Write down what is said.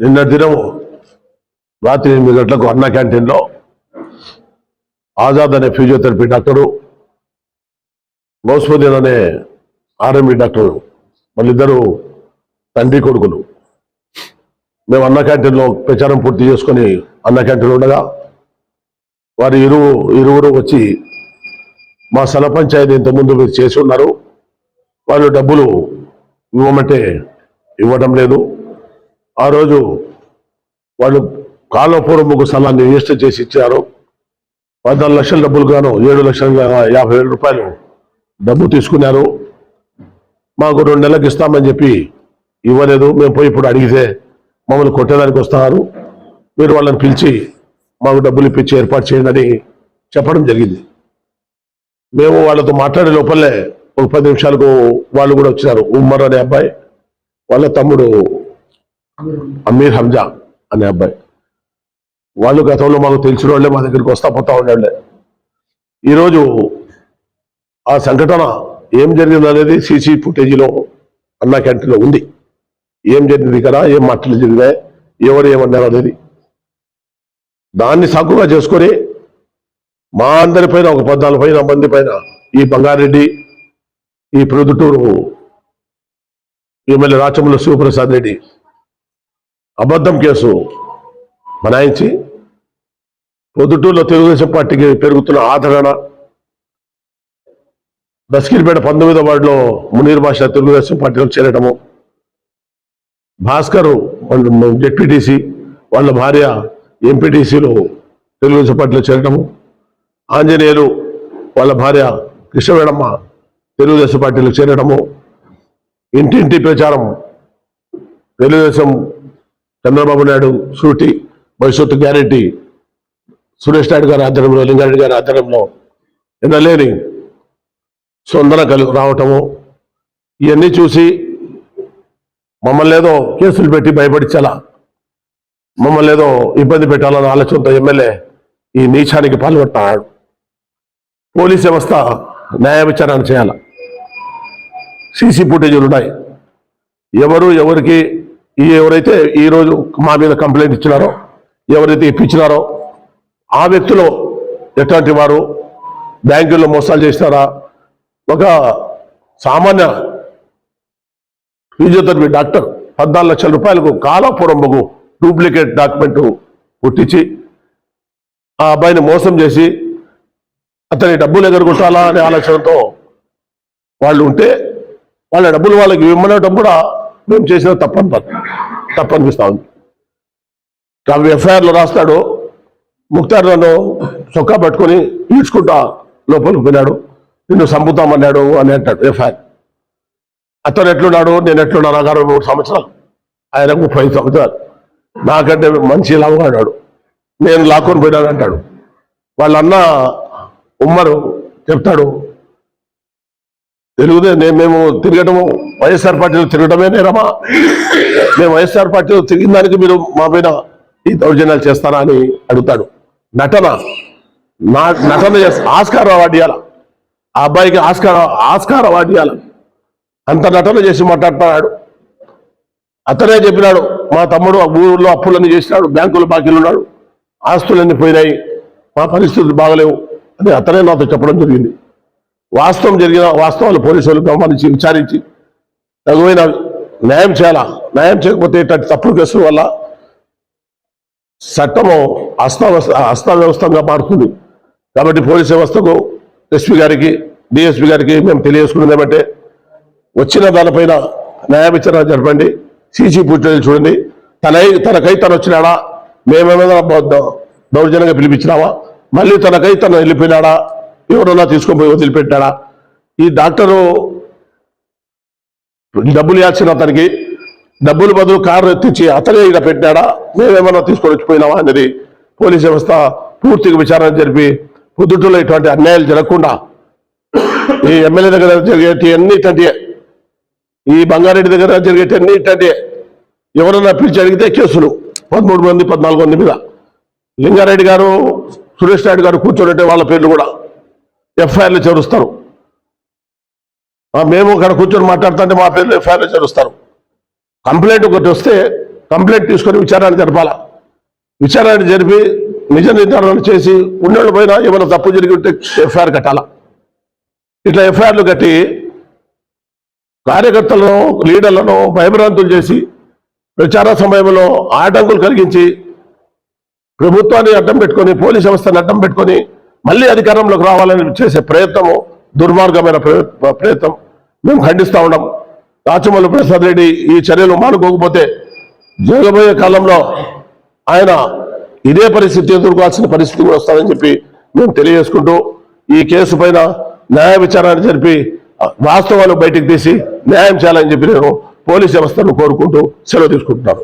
నిన్న దినము రాత్రి ఎనిమిది గంటలకు అన్న క్యాంటీన్లో ఆజాద్ అనే ఫిజియోథెరపీ డాక్టరు గౌస్మదీన్ అనే ఆర్ఎంఈ డాక్టరు వాళ్ళిద్దరూ తండ్రి కొడుకులు. మేము అన్న క్యాంటీన్లో ప్రచారం పూర్తి చేసుకొని అన్న క్యాంటీన్ ఉండగా వారి ఇరువు ఇరువురు వచ్చి మా స్థల పంచాయతీ ఇంతకుముందు మీరు చేసి ఉన్నారు వాళ్ళు డబ్బులు ఇవ్వమంటే ఇవ్వడం లేదు. ఆ రోజు వాళ్ళు కాలపూర్వముకు స్థలాన్ని రిజిస్టర్ చేసి ఇచ్చారు. పద్నాలుగు లక్షల డబ్బులు గాను ఏడు లక్షల యాభై వేల రూపాయలు డబ్బు తీసుకున్నారు. మాకు రెండు నెలలకు ఇస్తామని చెప్పి ఇవ్వలేదు. మేము పోయి ఇప్పుడు అడిగితే మమ్మల్ని కొట్టేదానికి వస్తున్నారు మీరు వాళ్ళని పిలిచి మాకు డబ్బులు ఇప్పించి ఏర్పాటు చేయండి అని చెప్పడం జరిగింది. మేము వాళ్ళతో మాట్లాడే లోపలే ఒక పది నిమిషాలకు వాళ్ళు కూడా వచ్చినారు. ఉమ్మర్ అనే అబ్బాయి వాళ్ళ తమ్ముడు అమీర్ హంజా అనే అబ్బాయి. వాళ్ళు గతంలో మాకు తెలిసిన వాళ్ళే మా దగ్గరికి వస్తా పోతా ఉండే ఈరోజు ఆ సంఘటన ఏం జరిగింది అనేది సీసీ ఫుటేజీలో అన్నా క్యాంటీన్లో ఉంది. ఏం జరిగింది కదా ఏం మాటలు జరిగినాయి ఎవరు ఏమన్నారు అనేది. దాన్ని సాకుగా చేసుకొని మా అందరి పైన ఒక పద్నాలుగు పైన మంది పైన ఈ బంగారెడ్డి ఈ ప్రొద్దుటూరు ఎమ్మెల్యే రాచముల శివప్రసాద్ రెడ్డి అబద్ధం కేసు మనాయించి పొద్దుటూరులో తెలుగుదేశం పార్టీకి పెరుగుతున్న ఆదరణ బస్కిరిపేట పంతొమ్మిదో వార్డులో మునీర్ భాష తెలుగుదేశం పార్టీలో చేరటము భాస్కర్ జెడ్పీటీసీ వాళ్ళ భార్య ఎంపీటీసీలో తెలుగుదేశం పార్టీలో చేరటము ఆంజనేయులు వాళ్ళ భార్య కృష్ణవేణమ్మ తెలుగుదేశం పార్టీలో చేరటము ఇంటింటి ప్రచారం తెలుగుదేశం చంద్రబాబు నాయుడు సూటి భవిష్యత్తు గ్యారెంటీ. సురేష్ నాయుడు గారి ఆధ్వర్యంలో లింగారెడ్డి గారి ఆధ్వర్యంలో ఎన్నలేని సొందన కలు రావటము ఇవన్నీ చూసి మమ్మల్ని ఏదో కేసులు పెట్టి భయపడించాలా మమ్మల్ని ఏదో ఇబ్బంది పెట్టాలన్న ఆలోచనతో ఎమ్మెల్యే ఈ నీచానికి పాల్పడుతున్నాడు. పోలీస్ వ్యవస్థ న్యాయ విచారణ చేయాల. సీసీ ఫుటేజీలు ఉన్నాయి. ఎవరు ఎవరికి ఈ ఎవరైతే ఈరోజు మా మీద కంప్లైంట్ ఇచ్చినారో ఎవరైతే ఇప్పించినారో ఆ వ్యక్తులు ఎట్లాంటి వారు బ్యాంకుల్లో మోసాలు చేసినారా? ఒక సామాన్య ఫిజియోథెరపీ డాక్టర్ పద్నాలుగు లక్షల రూపాయలకు కాలపురంబకు డూప్లికేట్ డాక్యుమెంట్ పుట్టించి ఆ అబ్బాయిని మోసం చేసి అతని డబ్బులు ఎగరగొట్టాలా అనే ఆలోచనతో వాళ్ళు ఉంటే వాళ్ళ డబ్బులు వాళ్ళకి ఇవ్వమనటం కూడా మేము చేసిన తప్పని తప్పనిపిస్తా ఉంది. కాబట్టి ఎఫ్ఐఆర్లో రాస్తాడు ముక్తార్ నన్ను చొక్కా పట్టుకొని ఈడ్చుకుంటా లోపలికి పోయినాడు. నిన్ను చంపుతామన్నాడు అని అంటాడు ఎఫ్ఐఆర్. అతను ఎట్లున్నాడు నేను ఎట్లున్నాను నాకు అరవై మూడు సంవత్సరాలు. ఆయన ముప్పై సంవత్సరాలు. నాకంటే మంచి లావుగా ఉన్నాడు. నేను లాక్కొని పోయినాను అంటాడు. వాళ్ళ అన్న ఉమ్మరు చెప్తాడు తెలుగుదే మేము తిరగటము వైఎస్ఆర్ పార్టీలో తిరగటమే నేరమా? మేము వైఎస్ఆర్ పార్టీలో తిరిగిన దానికి మీరు మా పైన ఈ దౌర్జన్యాలు చేస్తారా అని అడుగుతాడు. నటన. నా నటన ఆస్కార్ అవార్డు ఇవ్వాల ఆ అబ్బాయికి ఆస్కార్ ఆస్కార్ అవార్డు ఇవ్వాల అంత నటన చేసి మాట్లాడుతున్నాడు. అతనే చెప్పినాడు మా తమ్ముడు ఊళ్ళో అప్పులన్నీ చేసినాడు బ్యాంకులో బాకీలు ఉన్నాడు ఆస్తులన్నీ పోయినాయి మా పరిస్థితులు బాగలేవు అని అతనే నాతో చెప్పడం జరిగింది. వాస్తవం జరిగిన వాస్తవాలు పోలీసులు గమనించి విచారించి తగువైన న్యాయం చేయాలా? న్యాయం చేయకపోతే ఇట్లాంటి తప్పుడు కేసుల వల్ల చట్టము అస్తవ్యవస్థ అస్తవ్యవస్థంగా మారుతుంది. కాబట్టి పోలీస్ వ్యవస్థకు ఎస్పీ గారికి డిఎస్పీ గారికి మేము తెలియజేసుకున్నది ఏమంటే వచ్చిన దానిపైన న్యాయ విచారణ జరపండి సీసీ ఫుటేజ్ చూడండి. తనై తనకై తను వచ్చినాడా? మేమేమైనా దౌర్జన్యంగా పిలిపించినావా మళ్ళీ తనకై తను వెళ్ళిపోయినాడా? ఎవరన్నా తీసుకొని పోయి వదిలిపెట్టాడా? ఈ డాక్టరు డబ్బులు ఇవ్వాల్సిన అతనికి. డబ్బులు బదులు కారు ఎత్తించి అతనే ఇక్కడ పెట్టాడా? మేమేమన్నా తీసుకొని వచ్చిపోయినావా అనేది పోలీస్ వ్యవస్థ పూర్తిగా విచారణ జరిపి పొద్దుటూరులో ఇటువంటి అన్యాయాలు జరగకుండా ఈ ఎమ్మెల్యే దగ్గర జరిగేటి అన్ని ఇట్లాంటివే ఈ బంగారెడ్డి దగ్గర జరిగేటి అన్ని ఇట్లాంటివే ఎవరన్నా పిలిచి అడిగితే కేసులు. పదమూడు మంది పద్నాలుగు మంది మీద. లింగారెడ్డి గారు సురేష్ నాయుడు గారు కూర్చోనంటే వాళ్ళ పేర్లు కూడా. ఎఫ్ఐఆర్లు చేరుస్తారు. మేము అక్కడ కూర్చొని మాట్లాడుతుంటే మా పేర్లు ఎఫ్ఐఆర్లు చేరుస్తారు. కంప్లైంట్ ఒకటి వస్తే కంప్లైంట్ తీసుకొని విచారణ జరపాల. విచారణ జరిపి నిజ నిర్ధారణ చేసి ఉన్నోళ్ళు పైన ఏమైనా తప్పు జరిగి ఉంటే ఎఫ్ఐఆర్ కట్టాల. ఇట్లా ఎఫ్ఐఆర్లు కట్టి కార్యకర్తలను లీడర్లను భయభ్రాంతులు చేసి ప్రచార సమయంలో ఆటంకులు కలిగించి ప్రభుత్వాన్ని అడ్డం పెట్టుకొని పోలీస్ వ్యవస్థను అడ్డం పెట్టుకొని మళ్ళీ అధికారంలోకి రావాలని చేసే ప్రయత్నము దుర్మార్గమైన ప్రయత్నం మేము ఖండిస్తూ ఉన్నాం. రాచమల్లి ప్రసాద్ రెడ్డి ఈ చర్యలు మానుకోకపోతే జరగబోయే కాలంలో ఆయన ఇదే పరిస్థితి ఎదుర్కోవాల్సిన పరిస్థితి కూడా వస్తుందని చెప్పి మేము తెలియజేసుకుంటూ ఈ కేసు పైన న్యాయ విచారాన్ని జరిపి వాస్తవాలు బయటికి తీసి న్యాయం చేయాలని చెప్పి నేను పోలీస్ వ్యవస్థను కోరుకుంటూ సెలవు తీసుకుంటున్నాను.